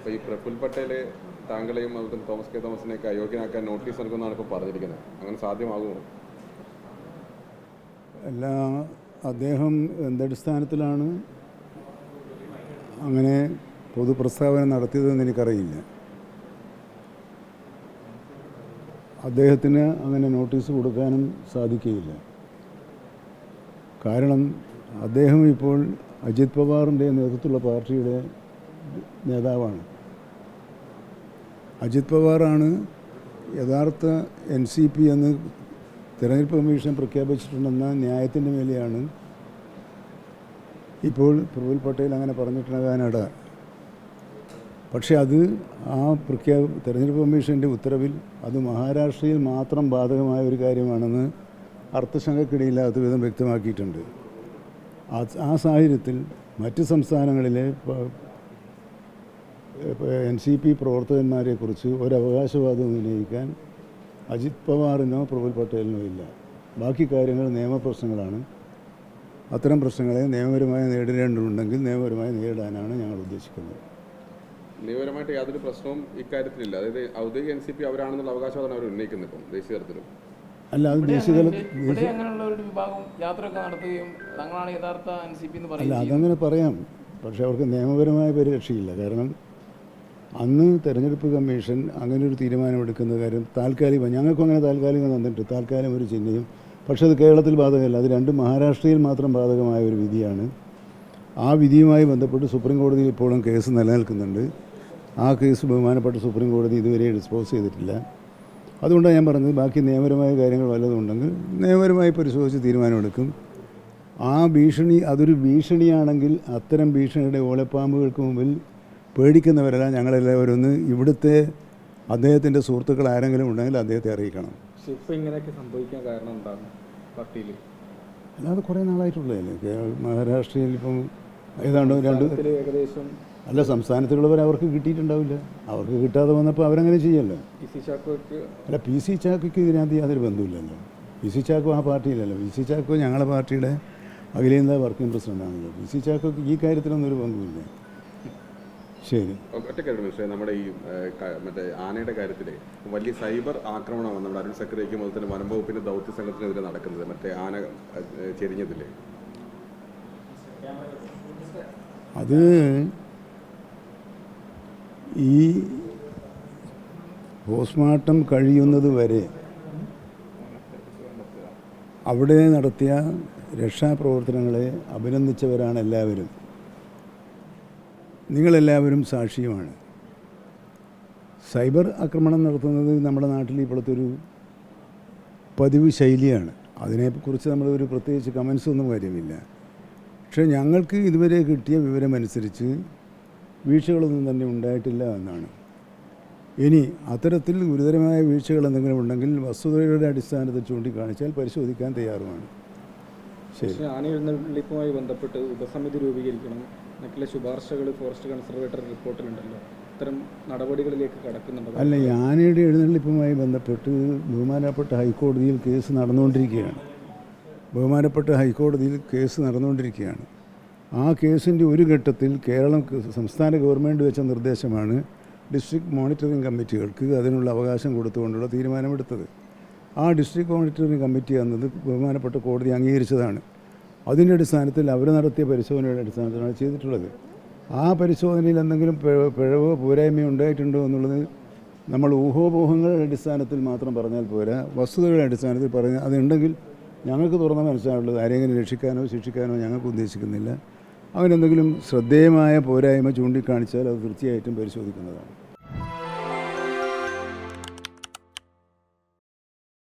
അപ്പോൾ ഈ പ്രഫുൽ പട്ടേൽ താങ്കളെയും അതുപോലെ തോമസ് കെ തോമസിനെയൊക്കെ അയോഗ്യനാക്കാൻ നോട്ടീസ് നൽകുമെന്നാണ് ഇപ്പോൾ പറഞ്ഞിരിക്കുന്നത്. അങ്ങനെ സാധ്യമാകുമോ? അല്ല അദ്ദേഹം എന്തടിസ്ഥാനത്തിലാണ് അങ്ങനെ പൊതുപ്രസ്താവന നടത്തിയതെന്ന് എനിക്കറിയില്ല. അദ്ദേഹത്തിന് അങ്ങനെ നോട്ടീസ് കൊടുക്കാനും സാധിക്കുകയില്ല. കാരണം അദ്ദേഹം ഇപ്പോൾ അജിത് പവാറിന്റെ നേതൃത്വത്തിലുള്ള പാർട്ടിയുടെ നേതാവാണ്. അജിത് പവാറാണ് യഥാർത്ഥ എൻ സി പി എന്ന് തിരഞ്ഞെടുപ്പ് കമ്മീഷൻ പ്രഖ്യാപിച്ചിട്ടുണ്ടെന്ന ന്യായത്തിന്റെ മേലെയാണ് ഇപ്പോൾ പ്രഫുൽ പട്ടേൽ അങ്ങനെ പറഞ്ഞിട്ടുണ്ടാകാനിട. പക്ഷേ അത് ആ പ്രഖ്യാപ തെരഞ്ഞെടുപ്പ് കമ്മീഷന്റെ ഉത്തരവിൽ അത് മഹാരാഷ്ട്രയിൽ മാത്രം ബാധകമായ ഒരു കാര്യമാണെന്ന് അർത്ഥശങ്കക്കിടയില്ലാത്ത വിധം വ്യക്തമാക്കിയിട്ടുണ്ട്. ആ ആ സാഹചര്യത്തിൽ മറ്റ് സംസ്ഥാനങ്ങളിലെ എൻ സി പി പ്രവർത്തകന്മാരെക്കുറിച്ച് ഒരു അവകാശവാദം ഉന്നയിക്കാൻ അജിത് പവാറിനോ പ്രഫുൽ പട്ടേലിനോ ഇല്ല. ബാക്കി കാര്യങ്ങൾ നിയമപ്രശ്നങ്ങളാണ്. അത്തരം പ്രശ്നങ്ങളെ നിയമപരമായി നേരിടേണ്ടതുണ്ടെങ്കിൽ നിയമപരമായി നേരിടാനാണ് ഞങ്ങൾ ഉദ്ദേശിക്കുന്നത്. നിയമപരമായിട്ട് യാതൊരു പ്രശ്നവും ഇക്കാര്യത്തിലില്ല. അതായത് ഔദ്യോഗിക എൻ സി പി അവരാണെന്നുള്ള അവകാശവാദം അവർ ഉന്നയിക്കുന്നത് ഇപ്പം ദേശീയ തലത്തിലും. അല്ല അത് ദേശീയ തല ഇവിടെ അങ്ങനെയുള്ള ഒരു വിഭാഗം യാത്രയൊക്കെ നടത്തുകയും തങ്ങളാണ് യഥാർത്ഥ എൻ സി പി എന്ന് അല്ല അതങ്ങനെ പറയാം. പക്ഷെ അവർക്ക് നിയമപരമായ പരിരക്ഷയില്ല. കാരണം അന്ന് തെരഞ്ഞെടുപ്പ് കമ്മീഷൻ അങ്ങനെ ഒരു തീരുമാനമെടുക്കുന്ന കാര്യം താൽക്കാലിക ഞങ്ങൾക്കും അങ്ങനെ താൽക്കാലികം തന്നിട്ട് താൽക്കാലികം ഒരു ചിഹ്നയും. പക്ഷേ അത് കേരളത്തിൽ ബാധകമല്ല. അത് രണ്ടും മഹാരാഷ്ട്രയിൽ മാത്രം ബാധകമായ ഒരു വിധിയാണ്. ആ വിധിയുമായി ബന്ധപ്പെട്ട് സുപ്രീം കോടതിയിൽ ഇപ്പോഴും കേസ് നിലനിൽക്കുന്നുണ്ട്. ആ കേസ് ബഹുമാനപ്പെട്ട സുപ്രീം കോടതി ഇതുവരെ ഡിസ്പോസ് ചെയ്തിട്ടില്ല. അതുകൊണ്ടാണ് ഞാൻ പറഞ്ഞത് ബാക്കി നിയമപരമായ കാര്യങ്ങൾ വല്ലതും ഉണ്ടെങ്കിൽ നിയമപരമായി പരിശോധിച്ച് തീരുമാനമെടുക്കും. ആ ഭീഷണി അതൊരു ഭീഷണിയാണെങ്കിൽ അത്തരം ഭീഷണിയുടെ ഓലപ്പാമ്പുകൾക്ക് മുമ്പിൽ പേടിക്കുന്നവരല്ല ഞങ്ങളെല്ലാവരും ഒന്ന് ഇവിടുത്തെ അദ്ദേഹത്തിന്റെ സുഹൃത്തുക്കൾ ആരെങ്കിലും ഉണ്ടെങ്കിൽ അദ്ദേഹത്തെ അറിയിക്കണം. ഇപ്പം ഇങ്ങനെയൊക്കെ സംഭവിക്കാൻ കാരണം എന്താണ് പാർട്ടിയിൽ? അല്ലാതെ കുറേ നാളായിട്ടുള്ളതല്ലേ? കേരള മഹാരാഷ്ട്രയിൽ ഇപ്പം ഏതാണ്ട് രണ്ട് ഏകദേശം അല്ല സംസ്ഥാനത്തിലുള്ളവർ അവർക്ക് കിട്ടിയിട്ടുണ്ടാവില്ല. അവർക്ക് കിട്ടാതെ വന്നപ്പോൾ അവരങ്ങനെ ചെയ്യല്ലോ? അല്ല പി സി ചാക്കോയ്ക്ക് ഇതിനകത്ത് യാതൊരു ബന്ധമില്ലല്ലോ പി സി ചാക്കോ ആ പാർട്ടിയിലല്ലോ. പി സി ചാക്കോ ഞങ്ങളുടെ പാർട്ടിയുടെ അഖിലേന്ത്യാ വർക്കിംഗ് പ്രസിഡന്റാണല്ലോ പി സി ചാക്കോയ്ക്ക് ഈ കാര്യത്തിലൊന്നും ഒരു പങ്കുമില്ല ശരി. ഒറ്റക്കാര്യം മനസ്സിലായി നമ്മുടെ ഈ മറ്റേ ആനയുടെ കാര്യത്തിൽ വലിയ സൈബർ ആക്രമണമാണ് നമ്മുടെ അരുൺ സക്രിയയ്ക്കും അതുപോലെ തന്നെ വനം വകുപ്പിന്റെ ദൗത്യ സംഘത്തിനെതിരെ നടക്കുന്നത്. മറ്റേ ആന ചെരിഞ്ഞതില്ലേ അത് ഈ പോസ്റ്റ്മോർട്ടം കഴിയുന്നത് വരെ അവിടെ നടത്തിയ രക്ഷാപ്രവർത്തനങ്ങളെ അഭിനന്ദിച്ചവരാണ് എല്ലാവരും. നിങ്ങളെല്ലാവരും സാക്ഷിയുമാണ്. സൈബർ ആക്രമണം നടത്തുന്നത് നമ്മുടെ നാട്ടിൽ ഇപ്പോഴത്തെ ഒരു പതിവ് ശൈലിയാണ്. അതിനെക്കുറിച്ച് നമ്മൾ ഒരു പ്രത്യേകിച്ച് കമൻസ് ഒന്നും കാര്യമില്ല. പക്ഷേ ഞങ്ങൾക്ക് ഇതുവരെ കിട്ടിയ വിവരമനുസരിച്ച് വീഴ്ചകളൊന്നും തന്നെ ഉണ്ടായിട്ടില്ല എന്നാണ്. ഇനി അത്തരത്തിൽ ഗുരുതരമായ വീഴ്ചകൾ എന്തെങ്കിലും ഉണ്ടെങ്കിൽ വസ്തുതയുടെ അടിസ്ഥാനത്തിൽ ചൂണ്ടിക്കാണിച്ചാൽ പരിശോധിക്കാൻ തയ്യാറുമാണ്. ശരി. ആനയെഴുന്നള്ളിപ്പുമായി ബന്ധപ്പെട്ട് ഉപസമിതി രൂപീകരിക്കണം. എന്നൊക്കെയുള്ള ശുപാർശകൾ ഫോറസ്റ്റ് കൺസർവേറ്റർ റിപ്പോർട്ടിലുണ്ടല്ലോ. ഇത്തരം നടപടികളിലേക്ക് കടക്കുന്നുണ്ട്? അല്ല ആനയുടെ എഴുന്നള്ളിപ്പുമായി ബന്ധപ്പെട്ട് ബഹുമാനപ്പെട്ട ഹൈക്കോടതിയിൽ കേസ് നടന്നുകൊണ്ടിരിക്കുകയാണ്. ബഹുമാനപ്പെട്ട ഹൈക്കോടതിയിൽ കേസ് നടന്നുകൊണ്ടിരിക്കുകയാണ്. ആ കേസിന്റെ ഒരു ഘട്ടത്തിൽ കേരളം സംസ്ഥാന ഗവൺമെന്റ് വെച്ച നിർദ്ദേശമാണ് ഡിസ്ട്രിക്ട് മോണിറ്ററിംഗ് കമ്മിറ്റികൾക്ക് അതിനുള്ള അവകാശം കൊടുത്തുകൊണ്ടുള്ള തീരുമാനമെടുത്തത്. ആ ഡിസ്ട്രിക്ട് മോണിറ്ററിംഗ് കമ്മിറ്റി എന്നത് ബഹുമാനപ്പെട്ട കോടതി അംഗീകരിച്ചതാണ്. അതിന്റെ അടിസ്ഥാനത്തിൽ അവർ നടത്തിയ പരിശോധനയുടെ അടിസ്ഥാനത്തിലാണ് ചെയ്തിട്ടുള്ളത്. ആ പരിശോധനയിൽ എന്തെങ്കിലും പിഴവ് പോരായ്മയോ ഉണ്ടായിട്ടുണ്ടോ എന്നുള്ളത് നമ്മൾ ഊഹോപോഹങ്ങളുടെ അടിസ്ഥാനത്തിൽ മാത്രം പറഞ്ഞാൽ പോരാ. വസ്തുതകളുടെ അടിസ്ഥാനത്തിൽ പറഞ്ഞ അതുണ്ടെങ്കിൽ ഞങ്ങൾക്ക് തുറന്ന മനസ്സിലാണുള്ളത് ആരെങ്കിലും രക്ഷിക്കാനോ ശിക്ഷിക്കാനോ ഞങ്ങൾക്ക് ഉദ്ദേശിക്കുന്നില്ല. അവനെന്തെങ്കിലും ശ്രദ്ധേയമായ പോരായ്മ ചൂണ്ടിക്കാണിച്ചാൽ അത് തീർച്ചയായിട്ടും പരിശോധിക്കുന്നതാണ്.